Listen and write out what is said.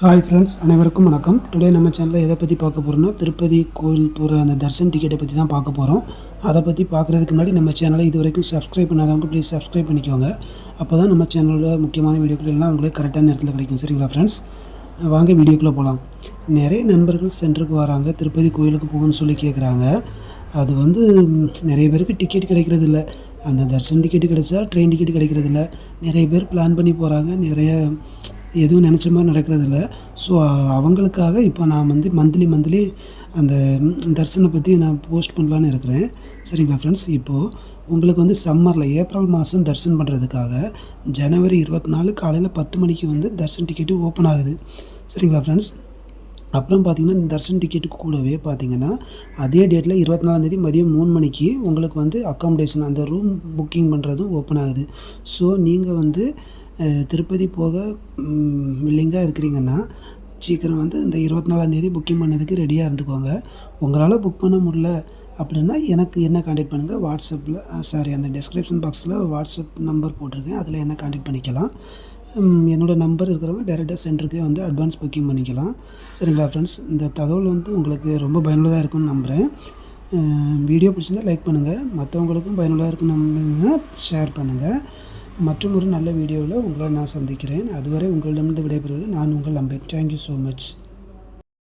Hi friends அனைவருக்கும் வணக்கம். Today நம்ம சேனலில் எதை பற்றி பார்க்க போகிறோம்னா திருப்பதி கோயில் போகிற அந்த தர்சன் டிக்கெட்டை பற்றி தான் பார்க்க போகிறோம் அதை பற்றி பார்க்குறதுக்கு முன்னாடி நம்ம சேனலை இது வரைக்கும் சப்ஸ்கிரைப் பண்ணாதவங்க ப்ளீஸ் சப்ஸ்கிரைப் பண்ணிக்கோங்க. அப்போ தான் நம்ம சேனலோட முக்கியமான வீடியோக்கள் எல்லாம் உங்களுக்கு கரெக்டான நேரத்தில் கிடைக்கும். சரிங்களா ஃப்ரெண்ட்ஸ் வாங்க வீடியோக்குள்ளே போகலாம் நிறைய நண்பர்கள் சென்டருக்கு வராங்க திருப்பதி கோயிலுக்கு போகணும்னு சொல்லி கேட்குறாங்க அது வந்து நிறைய பேருக்கு டிக்கெட் கிடைக்கிறதில்ல. அந்த தர்சன் டிக்கெட் கிடைச்சா ட்ரெயின் டிக்கெட் கிடைக்கிறது இல்லை நிறைய பேர் பிளான் பண்ணி போகிறாங்க நிறைய எதுவும் நினச்ச மாதிரி நடக்கிறதில்ல. ஸோ அவங்களுக்காக இப்போ நான் வந்து மந்த்லி மந்த்லி அந்த தர்சனை பற்றி நான் போஸ்ட் பண்ணலான்னு இருக்கிறேன். சரிங்களா ஃப்ரெண்ட்ஸ் இப்போது உங்களுக்கு வந்து சம்மரில் ஏப்ரல் மாதம் தர்சன் பண்ணுறதுக்காக ஜனவரி இருபத்தி நாலு காலையில் பத்து மணிக்கு வந்து தர்சன் டிக்கெட்டு ஓப்பன் ஆகுது. சரிங்களா ஃப்ரெண்ட்ஸ் அப்புறம் பார்த்திங்கன்னா இந்த தர்ஷன் டிக்கெட்டுக்கு கூடவே பார்த்தீங்கன்னா அதே டேட்டில் இருபத்தி நாலாந்தேதி மதியம் மூணு மணிக்கு உங்களுக்கு வந்து அக்காமடேஷன் அந்த ரூம் புக்கிங் பண்ணுறதும் ஓப்பன் ஆகுது. ஸோ நீங்கள் வந்து திருப்பதி போக வில்லிங்காக இருக்கிறீங்கன்னா சீக்கிரம் வந்து இந்த இருபத்தி நாலாந்தேதி புக்கிங் பண்ணதுக்கு ரெடியாக இருந்துக்கோங்க. உங்களால் புக் பண்ண முடியல அப்படின்னா எனக்கு என்ன காண்டாக்ட் பண்ணுங்கள் வாட்ஸ்அப்பில் சாரி அந்த டெஸ்கிரிப்ஷன் பாக்ஸில் வாட்ஸ்அப் நம்பர் போட்டிருக்கேன். அதில் என்ன காண்டாக்ட் பண்ணிக்கலாம். என்னோடய என்னோட நம்பர் இருக்கிறவங்க டேரெக்டாக சென்டருக்கே வந்து அட்வான்ஸ் புக்கிங் பண்ணிக்கலாம். சரிங்களா ஃப்ரெண்ட்ஸ் இந்த தகவல் வந்து உங்களுக்கு ரொம்ப பயனுள்ளதாக இருக்கும்னு நம்புகிறேன் வீடியோ பிடிச்சிருந்தா லைக் பண்ணுங்கள் மற்றவங்களுக்கும் பயனுள்ளதாக இருக்குன்னு நம்புங்கன்னா ஷேர் பண்ணுங்கள் மற்றும் ஒரு நல்ல வீடியோவில் உங்களை நான் சந்திக்கிறேன். அதுவரை உங்களிடமிருந்து விடைபெறுவது நான் உங்கள் அம்பேத் தேங்க்யூ ஸோ மச்